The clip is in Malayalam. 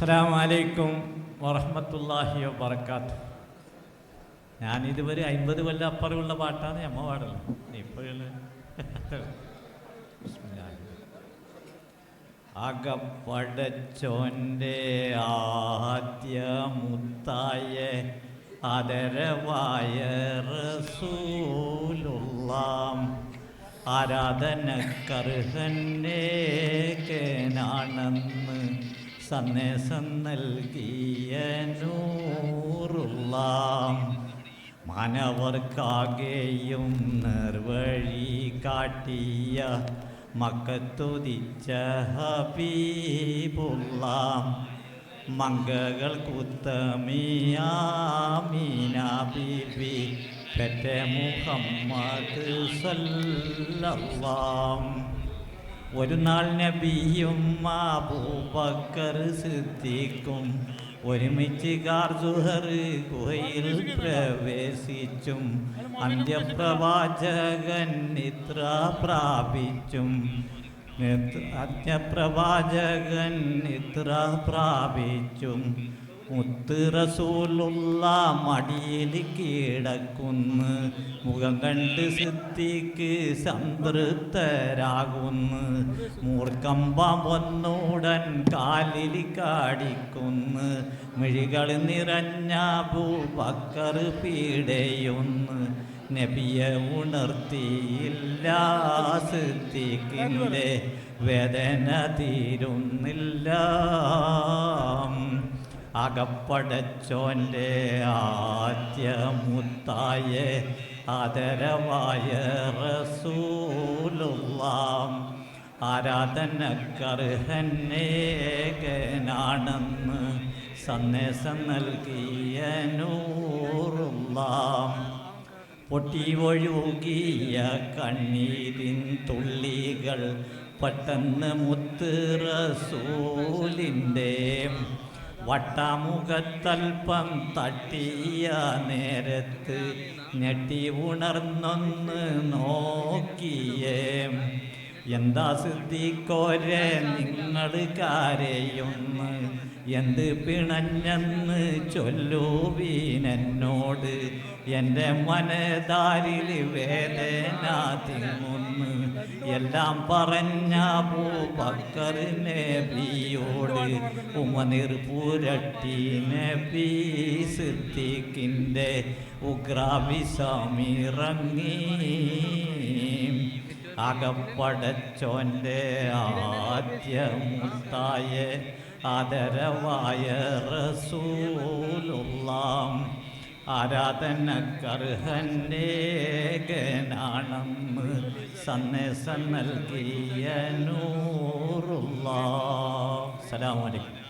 അസ്സാം വലൈക്കും വറഹമത്തല്ലാഹി ഞാൻ ഇതുവരെ അമ്പത് കൊല്ലം അപ്പുറമുള്ള പാട്ടാണ് അമ്മ പാടുള്ളത് ഇപ്പോഴുള്ള അകപ്പടച്ചോന്റെ ആദ്യ മുത്തായ ആദരവായ റസൂലുള്ളാം. ആരാധനക്കർഹന്നേകനാണെന്ന് സന്ദേശം നൽകിയ നൂറുള്ള. മാനവർക്കാകെയും നിർവഴി കാട്ടിയ മക്കത്തുതിച്ച ഹബീബുള്ള. മങ്കകൾ കുത്തമിയാമീന ബീബി പെറ്റ മുഹമ്മദ് സല്ലല്ലാം ഒരു നാൾ നബിയും അബൂബക്കർ സിദ്ദീഖും ഒരുമിച്ച് ഗാർജുഹർ ഗുഹയിൽ പ്രവേശിച്ചും അന്ത്യപ്രവാചകൻ നിദ്ര പ്രാപിച്ചും അന്ത്യപ്രവാചകൻ നിദ്ര പ്രാപിച്ചും മുത്ത് റസൂലുള്ള മടിയിൽ കീടക്കുന്നു മുഖം കണ്ട് സിദ്ധിക്ക് സംതൃപ്തരാകുന്നു. മൂർക്കമ്പം വന്നൂടൻ കാലിൽ കാടിക്കുന്ന്. മിഴികൾ നിറഞ്ഞ ഭൂപക്കർ പീടയൊന്ന് നബിയെ ഉണർത്തിയില്ല സിദ്ധിക്കിന്റെ വേദന തീരുന്നില്ല. അകപ്പടച്ചോന്റെ ആദ്യ മുത്തായെ ആദരവായ റസൂലുള്ളാം. ആരാധനക്കർഹനേകനാണെന്ന് സന്ദേശം നൽകിയ നൂറുള്ളാം. പൊട്ടി ഒഴുകിയ കണ്ണീരിൻ തുള്ളികൾ പെട്ടെന്ന് മുത്ത് റസൂലിന്റെ വട്ടമുഖത്തൽപ്പം തട്ടിയ നേരത്ത് ഞെട്ടി ഉണർന്നൊന്ന് നോക്കിയേ എന്താ സിദ്ധിക്കോരെ നിങ്ങൾ കാരെയൊന്ന്? എന്ത് പിണഞ്ഞെന്ന് ചൊല്ലുവീനെന്നോട് എന്റെ മനതാരിൽ വേദന തിങ്ങുന്നു എല്ലാം പറഞ്ഞ പൂപക്കറിനെ നബിയോട് ഉമനിർ പുരട്ടി സിദ്ധിക്കിന്റെ ഉഗ്രാവിസമിറങ്ങി അകപ്പടച്ചോന്റെ മുത്തായ ആദരവായ റസൂലുള്ളാം. ആരാധനക്കർഹന്നേകനാണെന്ന് സന്ദേശം നൽകിയ നൂറുള്ള. സലാമലൈക്കും